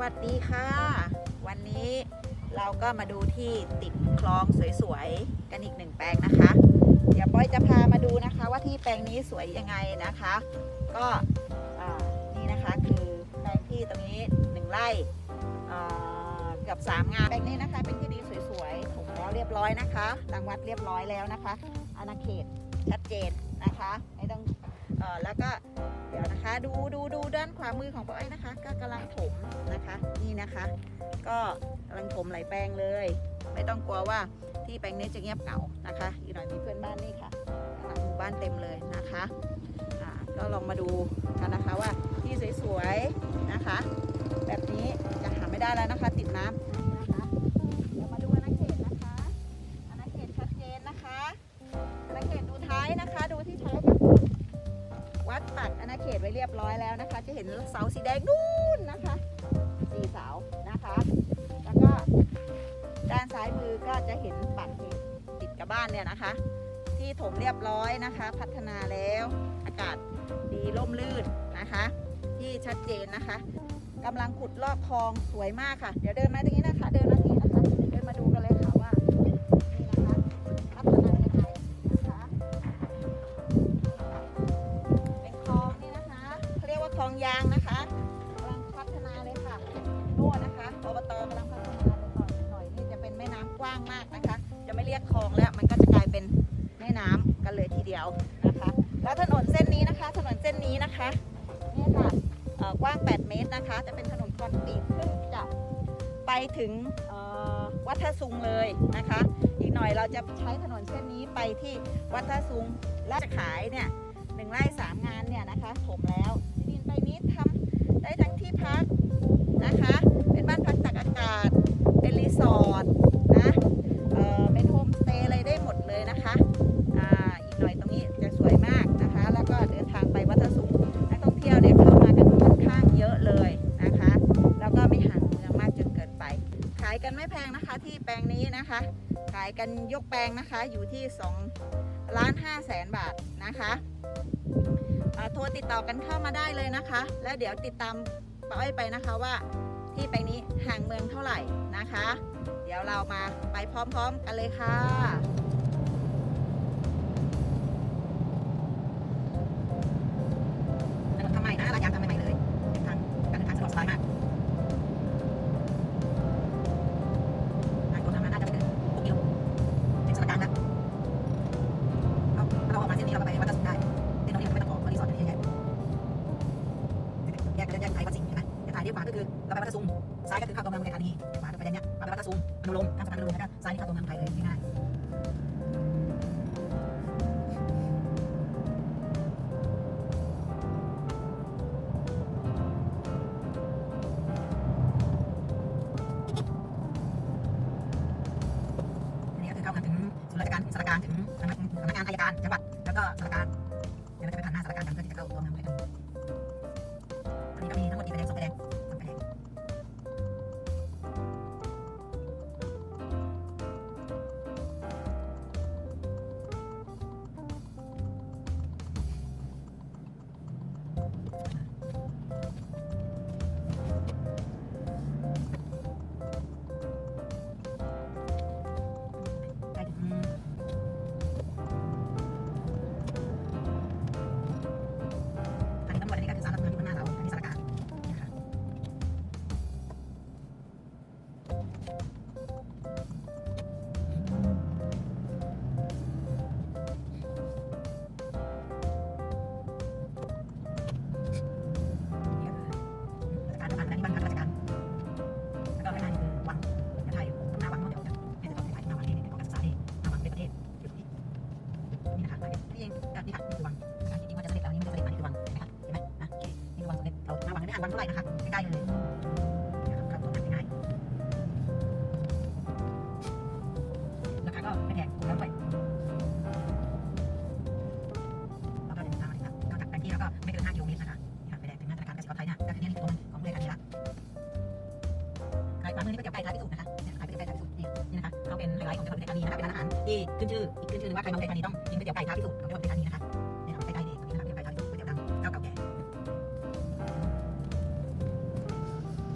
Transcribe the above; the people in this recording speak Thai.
วัสดีค่ะ วันนี้เราก็มาดูที่ติดคลองสวยๆ กันอีกหนึ่งแปลงนะคะ เดี๋ยวป้อยจะพามาดูนะคะ ว่าที่แปลงนี้สวยยังไงนะคะ ก็นี่นะคะคือแปลงที่ตรงนี้หนึ่งไร่เกือบสามงานแปลงนี้นะคะ เป็นที่ดินสวยๆถูกแล้วเรียบร้อยนะคะรังวัดเรียบร้อยแล้วนะคะอาณาเขตชัดเจนนะคะไม่ต้องอแล้วก็เดี๋ยวนะคะดูดูดูด้านามือของป้าอ้อยนะคะ ก็กำลังถมนะคะ นี่นะคะ ก็กำลังถมไหลแปลงเลย ไม่ต้องกลัวว่าที่แปลงนี้จะเงียบเหงานะคะ อีกหน่อยมีเพื่อนบ้านนี่ค่ะข้างหลังหมู่บ้านเต็มเลยนะคะอ่าก็ลองมาดูกันนะคะว่าที่สวยๆนะคะ แบบนี้จะหาไม่ได้แล้วนะคะ ติดน้ำ ดอาณาเขตไว้เรียบร้อยแล้วนะคะ จะเห็นเสาสีแดงนู่นนะคะสีเสานะคะ แล้วก็ด้านซ้ายมือก็จะเห็นปักเขตติดกับบ้านเนี่ยนะคะ ที่ถมเรียบร้อยนะคะ พัฒนาแล้วอากาศดีร่มรื่นนะคะ ที่ชัดเจนนะคะกำลังขุดลอกคลองสวยมากค่ะ เดี๋ยวเดินมาตรงนี้นะคะ เดินมาตรงนี้นะคะเดินมาดู ยางยางนะคะกำลังพัฒนาเลยค่ะโน่นนะคะอบตกำลังพัฒนาเลยหน่อยหน่อยนี่จะเป็นแม่น้ำกว้างมากนะคะ จะไม่เรียกคลองแล้วมันก็จะกลายเป็นแม่น้ำกันเลยทีเดียวนะคะ แล้วถนนเส้นนี้นะคะ ถนนเส้นนี้นะคะนี่ค่ะกว้าง 8 เมตรนะคะ จะเป็นถนนคอนกรีตซึ่งจะไปถึงวัดท่าซุงเลยนะคะ อีกหน่อยเราจะใช้ถนนเส้นนี้ไปที่วัดท่าซุงและจะขายเนี่ยหนึ่งไร่สามงานเนี่ยนะคะถมแล้ว ที่ดินไปนี้ทำได้ทั้งที่พักนะคะ เป็นบ้านพักตากอากาศ เป็นรีสอร์ทนะเอ่อเป็นโฮมสเตย์อะไรได้หมดเลยนะคะอ่าอีกหน่อยตรงนี้จะสวยมากนะคะ แล้วก็เดินทางไปวัดสุงนักท่องเที่ยวเนี่ยเข้ามากันค่อนข้างเยอะเลยนะคะ แล้วก็ไม่ห่างเมืองมากจนเกินไป ขายกันไม่แพงนะคะที่แปลงนี้นะคะ ขายกันยกแปลงนะคะอยู่ที่2ล้าน5แสนบาทนะคะ โทรติดต่อกันเข้ามาได้เลยนะคะ แล้วเดี๋ยวติดตามป้าอ้อยไปนะคะว่า ที่ไปนี้ห่างเมืองเท่าไหร่นะคะ เดี๋ยวเรามาไปพร้อมๆกันเลยค่ะ ไทยวัดสิงห์ใช่ไหมเดี๋ยวถ่ายเรียกขวาก็คือเราไปวัดตะซุงซ้ายก็คือเข้าตัวเมืองอุทัยธานีขวาก็ไปแดนเนี้ยเราไปวัดตะซุงอนุโลมข้ามสะพานอนุโลมแล้วก็ซ้ายนี่เข้าตัวเมืองอุทัยเลยง่ายๆอันนี้ก็คือเข้ามาถึงศูนย์ราชการสารการถึงสำนักสำงานอัยการจังหวัดแล้วก็สารการ นะคะนี่เองก็นี่ค่ะนี่คือวังนะคะที่จริงว่าจะเสด็จแล้วนี่ไม่ได้เสด็จมานี่คือวังเห็นไหมคะเห็นไหมนะโอเคนี่คือวังสมเด็จเราหน้าวังนี่ไม่ห่างวังเท่าไหร่นะคะใกล้ๆเลยนี่ค่ะเข้าตัวง่ายราคาก็ไม่แพงถูกแล้วด้วยแล้วก็เดินทางมาเลยค่ะนอกจากแผนที่แล้วก็ไม่เกิน5กิโลเมตรนะคะนี่ค่ะไปแดงถึงหน้าธนาคารกสิกรไทยเนี่ยก็คือเนี่ยนี่คือตัวมันของบริษัทนี้ละขายขวามือนี่ก็เกี่ยวไก่ท้ายพิสูจน์นะคะ ไลท์ของจังหวัดอุทัยธานีนะคะเป็นร้านอาหารที่ขึ้นชื่ออีกขึ้นชื่อนึงว่าใครมาอุทัยธานีต้องกินก๋วยเตี๋ยวไก่ท้ายพิสูจน์ของจังหวัดอุทัยธานีนะคะ